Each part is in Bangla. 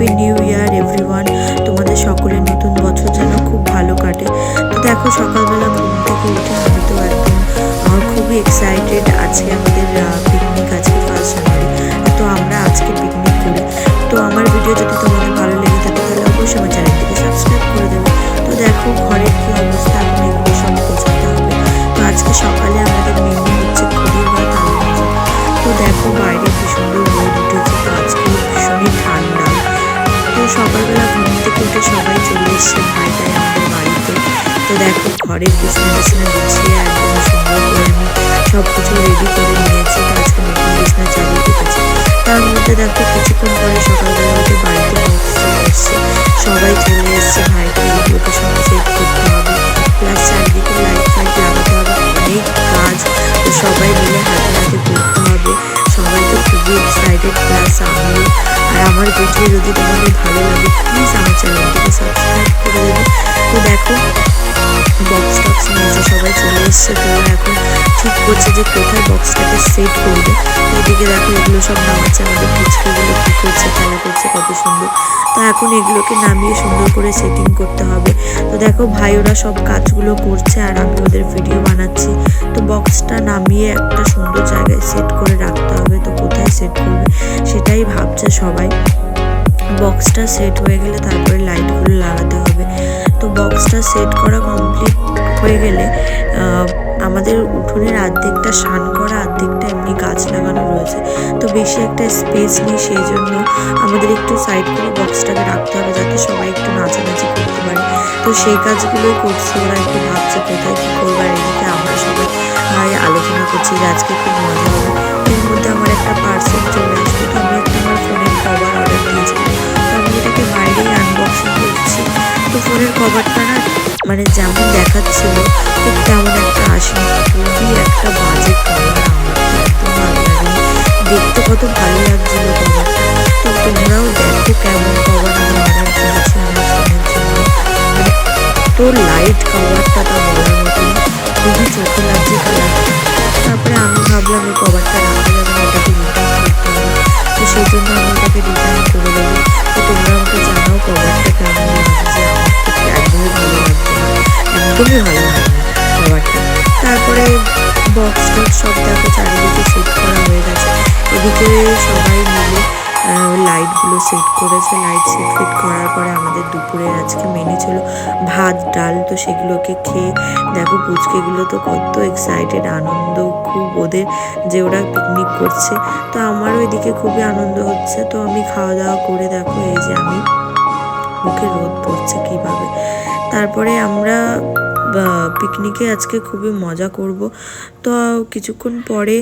হ্যাপি নিউ ইয়ার এভরিওয়ান তোমাদের সকলের নতুন বছর যেন খুব ভালো কাটে। তো দেখো, সকালবেলা ঘুম থেকে উঠে আমি তো একদম খুবই এক্সাইটেড আজকে আমাদের পিকনিক আজকে ফার্স্ট জানুয়ারি তো আমরা আজকে পিকনিক করি। তো আমার ভিডিও যদি তোমাদের ভালো লেগে থাকে, তাহলে অবশ্যই আমার সকালবেলা ঘুম থেকে উঠে সবাই চলে এসছে ভাইটাই আমাদের বাড়িতে। তো দেখো, ঘরের বিছনা টিছনা গুছিয়ে একদম সুন্দর করে আমি সব কিছু রেডি করে নিয়েছি। আজকে নতুন বিছনা চালিয়ে রেখেছি তার মধ্যে দেখো, কিছুক্ষণ পরে সকালবেলা উঠে বাড়িতে বক্স এসছে। সবাই চলে এসছে ভাইকে এগুলোকে সব সেট করতে হবে। প্লাস চারদিকে লাইট ফাইট লাগাতে হবে, অনেক কাজ। তো সবাই মিলে হাতে হাতে করতে হবে। সবাই তো খুবই এক্সাইটেড প্লাস আমিও আর আমার ভিডিও যদি তোমাদের ভালো লাগে প্লিজ আমার চ্যানেলটিকে সাবস্ক্রাইব করে দেবে। তো দেখো বক্স টক্স নিয়েছে সবাই চলে এসছে, তো এখন ঠিক করছে যে কোথায় বক্সটাকে সেট করবে। এদিকে দেখো এগুলো সব নামাচ্ছে আমাদের পুচকিগুলো, কী করছে, খেলা করছে, কত সুন্দর। তো এখন এগুলোকে নামিয়ে সুন্দর করে সেটিং করতে হবে। তো দেখো ভাই, ওরা সব কাজগুলো করছে আর আমি ওদের ভিডিও বানাচ্ছি। তো বক্সটা নামিয়ে একটা সুন্দর জায়গায় সেট করে রাখতে হবে। তো কোথায় সেট করবে সেটাই ভাবছে সবাই। বক্সটা সেট হয়ে গেলে তারপরে লাইটগুলো লাগাতে হবে। তো বক্সটা সেট করা কমপ্লিট হয়ে গেলে আমাদের উঠোনের অর্ধেকটা শান করা অর্ধেকটা এমনি গাছ লাগানো রয়েছে। তো বেশি একটা স্পেস নেই, সেই জন্য আমাদের একটু সাইড করে বক্সটাকে রাখতে হবে যাতে সবাই একটু নাচানাচি করতে পারে। তো সেই কাজগুলোই করছে ওরা একটু ভাবছে কোথায় কী করবে আর এদিকে আমরা সবাই আলোচনা করছি যে আজকে খুব মজা হবে। এর মধ্যে আমার একটা পার্সেল চলে আসবে তো আমি একটা আমার ফোনের কভার অর্ডার দিয়েছিলাম। তো আমি এটাকে বাইরেই আনবক্সিং করছি। তো ফোনের কভারটা না মানে যেমন দেখাচ্ছিল, ঠিক তেমন একটা আসেনি খুবই একটা বাজে লাগেনি। দেখতে কত ভালো লাগছিল তো তোমরাও দেখো কেমন কভার আমি অর্ডার করেছি আমার ফোনের জন্য। তো লাইট কভারটা তা বলার মতো খুবই চোখে লাগছে কালারটা তারপরে আমি ভাবলাম এই কভারটা রাখা যাবে না ওটাকে রিটার্ন করতে হবে। তো সেই জন্য আমি ওটাকে রিটার্ন করে দেবো। তো তোমরা আমাকে জানাও কভারটা একদমই ভালো না কভারটা তারপরে বক্স টক্স সব দেখো, চারিদিকে সেট করা হয়ে গেছে। এদিকে সবাই মিলে লাইটগুলো সেট করেছে। লাইট সেট ফিট করার পরে আমাদের দুপুরে আজকে মেনে ছিল ভাত, ডাল। তো সেগুলোকে খেয়ে দেখো, পুচকেগুলো তো কত এক্সাইটেড আনন্দ খুব ওদের যে ওরা পিকনিক করছে। তো আমারও এদিকে খুবই আনন্দ হচ্ছে। তো আমি খাওয়া দাওয়া করে দেখো, এই যে আমি মুখে রোদ পড়ছে কীভাবে। তারপরে আমরা পিকনিকে আজকে খুবই মজা করব। তো কিছুক্ষণ পরে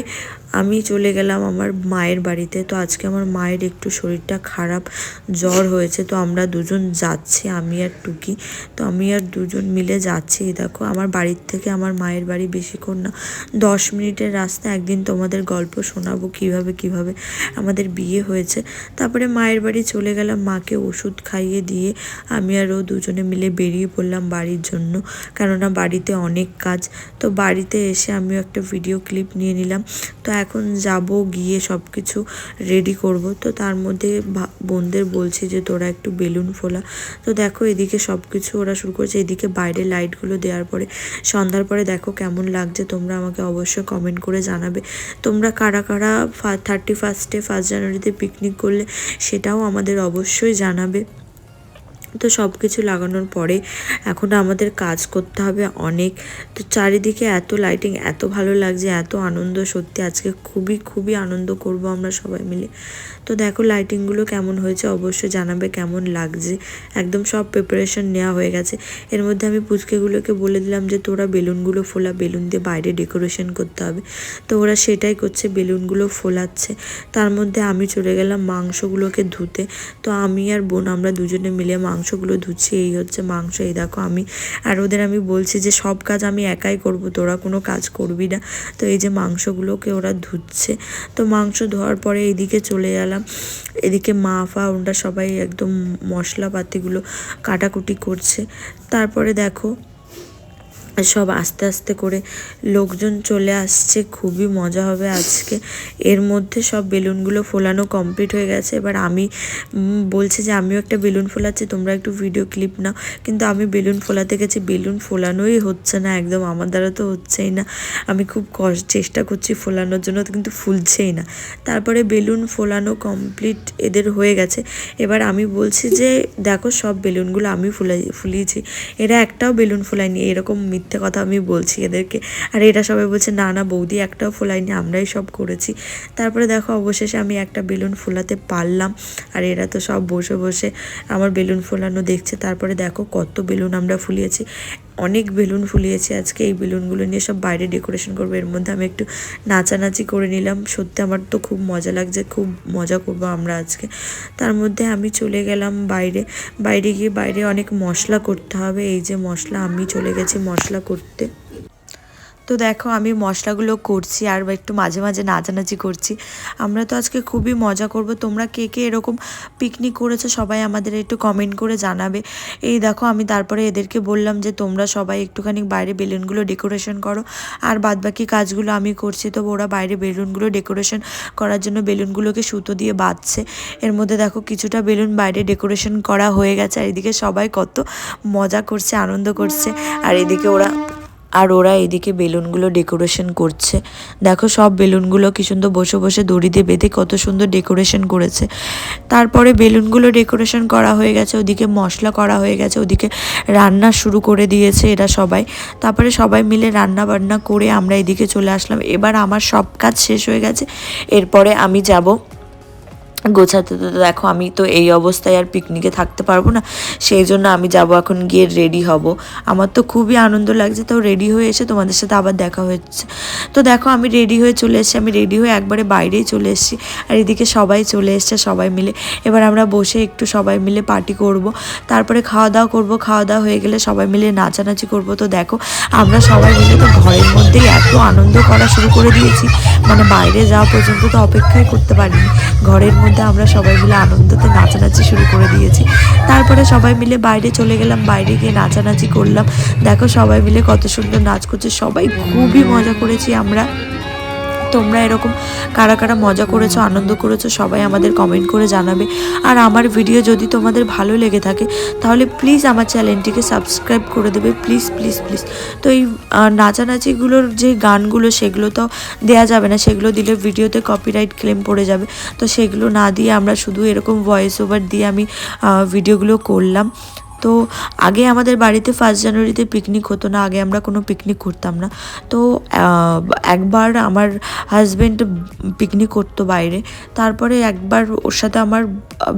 আমি চলে গেলাম আমার মায়ের বাড়িতে। তো আজকে আমার মায়ের একটু শরীরটা খারাপ, জ্বর হয়েছে। তো আমরা দুজন যাচ্ছি, আমি আর টুকি। তো আমি আর দুজন মিলে যাচ্ছি। দেখো, আমার বাড়ির থেকে আমার মায়ের বাড়ি বেশিক্ষণ না, দশ মিনিটের রাস্তা। একদিন তোমাদের গল্প শোনাবো কীভাবে কীভাবে আমাদের বিয়ে হয়েছে। তারপরে মায়ের বাড়ি চলে গেলাম, মাকে ওষুধ খাইয়ে দিয়ে আমি আর ও দুজনে মিলে বেরিয়ে পড়লাম বাড়ির জন্য। কেননা বাড়িতে অনেক কাজ। তো বাড়িতে এসে আমিও একটা ভিডিও ক্লিপ নিয়ে নিলাম। তো এখন যাব, গিয়ে সব কিছু রেডি করব। তো তার মধ্যে বোনদের বলছি যে, তোরা একটু বেলুন ফোলা। তো দেখো এদিকে সব কিছু ওরা শুরু করেছে। এদিকে বাইরে লাইটগুলো দেওয়ার পরে, সন্ধ্যার পরে দেখো কেমন লাগছে। তোমরা আমাকে অবশ্যই কমেন্ট করে জানাবে। তোমরা কারা কারা থার্টি ফার্স্টে ফার্স্ট জানুয়ারিতে পিকনিক করলে, সেটাও আমাদের অবশ্যই জানাবে। তো সব কিছু লাগানোর পরে এখন আমাদের কাজ করতে হবে অনেক। তো চারিদিকে এত লাইটিং এত ভালো লাগছে, এত আনন্দ, সত্যি আজকে খুবই খুবই আনন্দ করব আমরা সবাই মিলে। তো দেখো লাইটিংগুলো কেমন হয়েছে, অবশ্যই জানাবে কেমন লাগছে। একদম সব প্রিপারেশন নেওয়া হয়ে গেছে। এর মধ্যে আমি পুচকেগুলোকে বলে দিলাম যে তোরা বেলুনগুলো ফোলা, বেলুন দিয়ে বাইরে ডেকোরেশন করতে হবে। তো ওরা সেটাই করছে, বেলুনগুলো ফোলাচ্ছে। তার মধ্যে আমি চলে গেলাম মাংসগুলোকে ধুতে। তো আমি আর বোন, আমরা দুজনে মিলে মাংসগুলো ধুচ্ছি, এই হচ্ছে মাংস, এই দেখো আমি, আর ওদের আমি বলছি যে সব কাজ আমি একাই করব, তোরা কোনো কাজ করবি না। তো এই যে মাংসগুলোকে ওরা ধুচ্ছে, তো মাংস ধোয়ার পরে এদিকে চলে গেলাম এদিকে মা, ফা ওরা সবাই একদম মশলাপাতিগুলো কাটাকুটি করছে। তারপরে দেখো সব আস্তে আস্তে করে লোকজন চলে আসছে, খুবই মজা হবে আজকে। এর মধ্যে সব বেলুনগুলো ফোলানো কমপ্লিট হয়ে গেছে। এবার আমি বলছি যে আমিও একটা বেলুন ফোলাচ্ছি, তোমরা একটু ভিডিও ক্লিপ নাও। কিন্তু আমি বেলুন ফোলাতে গেছি, বেলুন ফোলানোই হচ্ছে না, একদম আমার দ্বারা তো হচ্ছেই না। আমি খুব কষ্ট চেষ্টা করছি ফোলানোর জন্য, কিন্তু ফুলছেই না। তারপরে বেলুন ফোলানো কমপ্লিট এদের হয়ে গেছে। এবার আমি বলছি যে, দেখো সব বেলুনগুলো আমি ফুলাই, ফুলিয়েছি। এরা একটাও বেলুন ফোলায়নি, এরকম মিথ্যে কথা আমি বলছি এদেরকে। আর এটা সবাই বলছে, না না, বৌদি, একটাও ফোলাইনি আমরাই সব করেছি। তারপরে দেখো, অবশেষে আমি একটা বেলুন ফোলাতে পারলাম। আর এরা তো সব বসে বসে আমার বেলুন ফোলানো দেখছে। তারপরে দেখো, কত বেলুন আমরা ফুলিয়েছি। অনেক বেলুন ফুলিয়েছে আজকে। এই বেলুনগুলো নিয়ে সব বাইরে ডেকোরেশন করব। এর মধ্যে আমি একটু নাচানাচি করে নিলাম। সত্যি আমার তো খুব মজা লাগছে, খুব মজা করব আমরা আজকে। তার মধ্যে আমি চলে গেলাম বাইরে। বাইরে গিয়ে বাইরে অনেক মশলা করতে হবে। এই যে মশলা, আমি চলে গেছি মশলা করতে। তো দেখো, আমি মশলাগুলো করছি আর একটু মাঝে মাঝে নাচানাচি করছি। আমরা তো আজকে খুবই মজা করব। তোমরা কে কে এরকম পিকনিক করেছ সবাই আমাদের একটু কমেন্ট করে জানাবে। এই দেখো, আমি তারপরে এদেরকে বললাম যে, তোমরা সবাই একটুখানি বাইরে বেলুনগুলো ডেকোরেশন করো। আর বাদবাকি কাজগুলো আমি করছি। তো ওরা বাইরে বেলুনগুলো ডেকোরেশন করার জন্য বেলুনগুলোকে সুতো দিয়ে বাঁধছে। এর মধ্যে দেখো, কিছুটা বেলুন বাইরে ডেকোরেশন করা হয়ে গেছে। আর এদিকে সবাই কত মজা করছে, আনন্দ করছে। আর এদিকে ওরা আর ওরা এদিকে বেলুনগুলো ডেকোরেশন করছে। দেখো সব বেলুনগুলো কি সুন্দর বসে বসে দড়ি দিয়ে বেঁধে কত সুন্দর ডেকোরেশন করেছে। তারপরে বেলুনগুলো ডেকোরেশন করা হয়ে গেছে, ওদিকে মশলা করা হয়ে গেছে, ওদিকে রান্না শুরু করে দিয়েছে এরা সবাই। তারপরে সবাই মিলে রান্না বান্না করে আমরা এদিকে চলে আসলাম। এবার আমার সব কাজ শেষ হয়ে গেছে। এরপরে আমি যাব গোছাতে তো দেখো আমি তো এই অবস্থায় আর পিকনিকে থাকতে পারব না, সেই জন্য আমি যাব এখন গিয়ে রেডি হব। আমার তো খুবই আনন্দ লাগছে, তো রেডি হয়ে এসে তোমাদের সাথে আবার দেখা হচ্ছে। তো দেখো আমি রেডি হয়ে চলে এসেছি, আমি রেডি হয়ে একবারে বাইরেই চলে এসেছি, আর এদিকে সবাই চলে এসছে, সবাই মিলে। এবার আমরা বসে একটু সবাই মিলে পার্টি করব, তারপরে খাওয়া দাওয়া করব, খাওয়া দাওয়া হয়ে গেলে সবাই মিলে নাচানাচি করব। তো দেখো আমরা সবাই মিলে তো ঘরের মধ্যেই এত আনন্দ করা শুরু করে দিয়েছি মানে বাইরে যাওয়া পর্যন্ত তো অপেক্ষাই করতে পারিনি, ঘরের মধ্যে আমরা সবাই মিলে আনন্দতে নাচানাচি শুরু করে দিয়েছি। তারপরে সবাই মিলে বাইরে চলে গেলাম, বাইরে গিয়ে নাচানাচি করলাম। দেখো সবাই মিলে কত সুন্দর নাচ করছে, সবাই খুবই মজা করেছি আমরা। তোমরা এরকম কারা কারা মজা করেছ, আনন্দ করেছ, সবাই আমাদের কমেন্ট করে জানাবে। আর আমার ভিডিও যদি তোমাদের ভালো লেগে থাকে, তাহলে প্লিজ আমার চ্যানেলটিকে সাবস্ক্রাইব করে দেবে। প্লিজ প্লিজ প্লিজ তো এই নাচানাচিগুলোর যে গানগুলো, সেগুলো তো দেয়া যাবে না। সেগুলো দিলে ভিডিওতে কপিরাইট ক্লেম পড়ে যাবে। তো সেগুলো না দিয়ে আমরা শুধু এরকম ভয়েস ওভার দিয়ে আমি ভিডিওগুলো করলাম। তো আগে আমাদের বাড়িতে ফার্স্ট জানুয়ারিতে পিকনিক হতো না, আগে আমরা কোনো পিকনিক করতাম না। তো একবার আমার হাজব্যান্ড পিকনিক করতো বাইরে, তারপরে একবার ওর সাথে আমার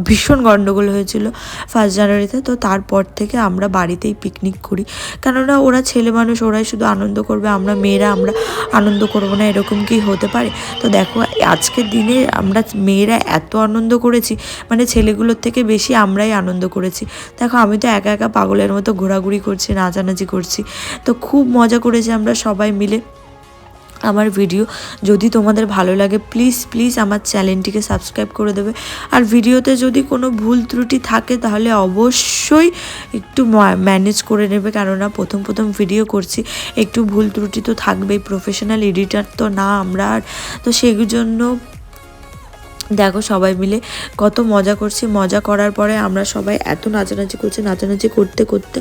ভীষণ গণ্ডগোল হয়েছিল ফার্স্ট জানুয়ারিতে তো তারপর থেকে আমরা বাড়িতেই পিকনিক করি। কেননা ওরা ছেলে মানুষ, ওরাই শুধু আনন্দ করবে, আমরা মেয়েরা আমরা আনন্দ করব না, এরকম কি হতে পারে? তো দেখো, আজকের দিনে আমরা মেয়েরা এত আনন্দ করেছি মানে ছেলেগুলোর থেকে বেশি আমরাই আনন্দ করেছি। দেখো, আমি তো একা একা পাগলের মতো ঘোরাঘুরি করছি, নাচানাচি করছি। তো খুব মজা করেছি আমরা সবাই মিলে আমার ভিডিও। যদি তোমাদের ভালো লাগে প্লিজ প্লিজ আমার চ্যানেলটিকে সাবস্ক্রাইব করে দেবে। আর ভিডিওতে যদি কোনো ভুল ত্রুটি থাকে, তাহলে অবশ্যই একটু ম্যানেজ করে নেবে। কেননা প্রথম প্রথম ভিডিও করছি, একটু ভুল ত্রুটি তো থাকবেই প্রফেশনাল এডিটার তো না আমরা আর। তো সেই জন্য দেখো সবাই মিলে কত মজা করছি। মজা করার পরে আমরা সবাই এত নাচানাচি করছি, নাচানাচি করতে করতে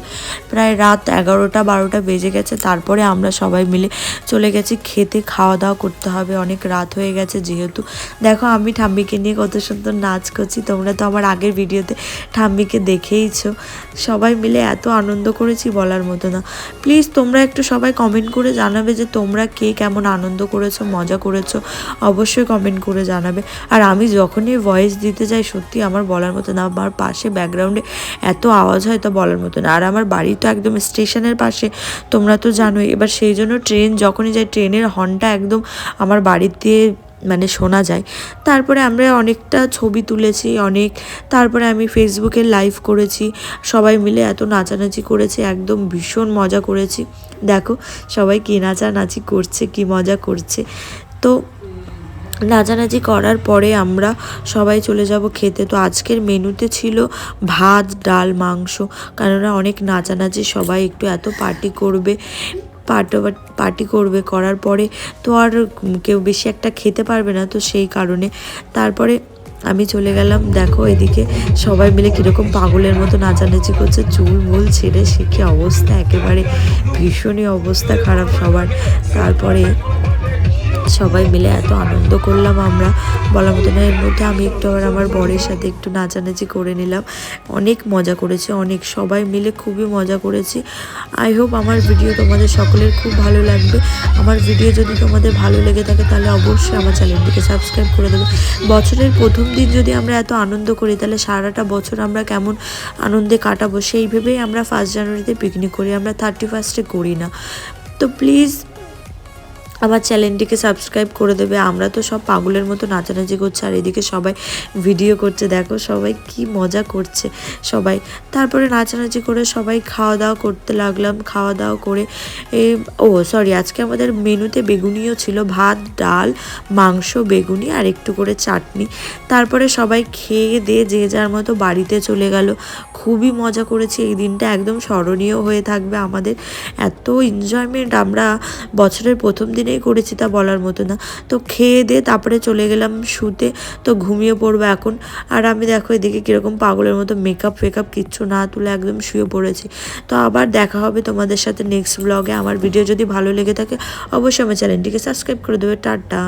প্রায় রাত এগারোটা, বারোটা বেজে গেছে। তারপরে আমরা সবাই মিলে চলে গেছি। খেতে, খাওয়া দাওয়া করতে হবে। অনেক রাত হয়ে গেছে যেহেতু। দেখো আমি ঠাম্মিকে নিয়ে কত সুন্দর নাচ করছি। তোমরা তো আমার আগের ভিডিওতে ঠাম্মিকে দেখেইছো। সবাই মিলে এত আনন্দ করেছি বলার মতো না। প্লিজ তোমরা একটু সবাই কমেন্ট করে জানাবে যে তোমরা কে কেমন আনন্দ করেছ, মজা করেছ। অবশ্যই কমেন্ট করে জানাবে। আর আমি যখনই ভয়েস দিতে যাই, সত্যি আমার বলার মতো না, আমার পাশে ব্যাকগ্রাউন্ডে এত আওয়াজ হয় তা বলার মতো না। আর আমার বাড়ি তো একদম স্টেশনের পাশে, তোমরা তো জানোই। এবার সেই জন্য ট্রেন যখনই যাই ট্রেনের হর্নটা একদম আমার বাড়িতে মানে শোনা যায়। তারপরে আমরা অনেকটা ছবি তুলেছি, অনেক তারপরে আমি ফেসবুকে লাইভ করেছি। সবাই মিলে এত নাচানাচি করেছে, একদম ভীষণ মজা করেছি। দেখো, সবাই কী নাচানাচি করছে, কি মজা করছে। তো নাচানাচি করার পরে আমরা সবাই চলে যাব খেতে। তো আজকের মেনুতে ছিল ভাত, ডাল, মাংস। কেননা অনেক নাচানাচি সবাই একটু এত পার্টি করবে পার্টি পার্টি করবে করার পরে তো আর কেউ বেশি একটা খেতে পারবে না। তো সেই কারণে তারপরে আমি চলে গেলাম। দেখো এদিকে সবাই মিলে কীরকম পাগলের মতো নাচানাচি করছে। চুল মুল ছেড়ে সে কি অবস্থা? একেবারে ভীষণই অবস্থা খারাপ সবার। তারপরে সবাই মিলে এত আনন্দ করলাম আমরা। বলার মতো না, এর মধ্যে আমি একটু আবার আমার বরের সাথে একটু নাচানাচি করে নিলাম। অনেক মজা করেছি, অনেক সবাই মিলে খুবই মজা করেছি। আই হোপ আমার ভিডিও তোমাদের সকলের খুব ভালো লাগবে। আমার ভিডিও যদি তোমাদের ভালো লেগে থাকে তাহলে অবশ্যই আমার চ্যানেলটিকে সাবস্ক্রাইব করে দেবে। বছরের প্রথম দিন যদি আমরা এত আনন্দ করি, তাহলে সারাটা বছর আমরা কেমন আনন্দে কাটাবো, সেই ভেবেই আমরা ফার্স্ট জানুয়ারিতে পিকনিক করি। আমরা থার্টি ফার্স্টে করি না। তো প্লিজ আমার চ্যানেলটিকে সাবস্ক্রাইব করে দেবে। আমরা তো সব পাগলের মতো নাচানাচি করছে, আর এদিকে সবাই ভিডিও করছে। দেখো সবাই কি মজা করছে সবাই। তারপরে নাচানাচি করে সবাই খাওয়া দাওয়া করতে লাগলাম। খাওয়া দাওয়া করে ও সরি আজকে আমাদের মেনুতে বেগুনিও ছিল। ভাত, ডাল, মাংস, বেগুনি আর একটু করে চাটনি। তারপরে সবাই খেয়ে দিয়ে যে যার মতো বাড়িতে চলে গেল। খুবই মজা করেছি। এই দিনটা একদম স্মরণীয় হয়ে থাকবে আমাদের। এত এনজয়মেন্ট আমরা বছরের প্রথম দিনেই করেছি তা বলার মতো না। তো খেয়ে দিয়ে তারপরে চলে গেলাম শুতে। তো ঘুমিয়ে পড়ব এখন। আর আমি দেখো এদিকে কীরকম পাগলের মতো মেকআপ ফেকআপ কিচ্ছু না তুলে একদম শুয়ে পড়েছি। তো আবার দেখা হবে তোমাদের সাথে নেক্সট ব্লগে আমার ভিডিও যদি ভালো লেগে থাকে, অবশ্যই আমার চ্যানেলটিকে সাবস্ক্রাইব করে দেবে। টাটা।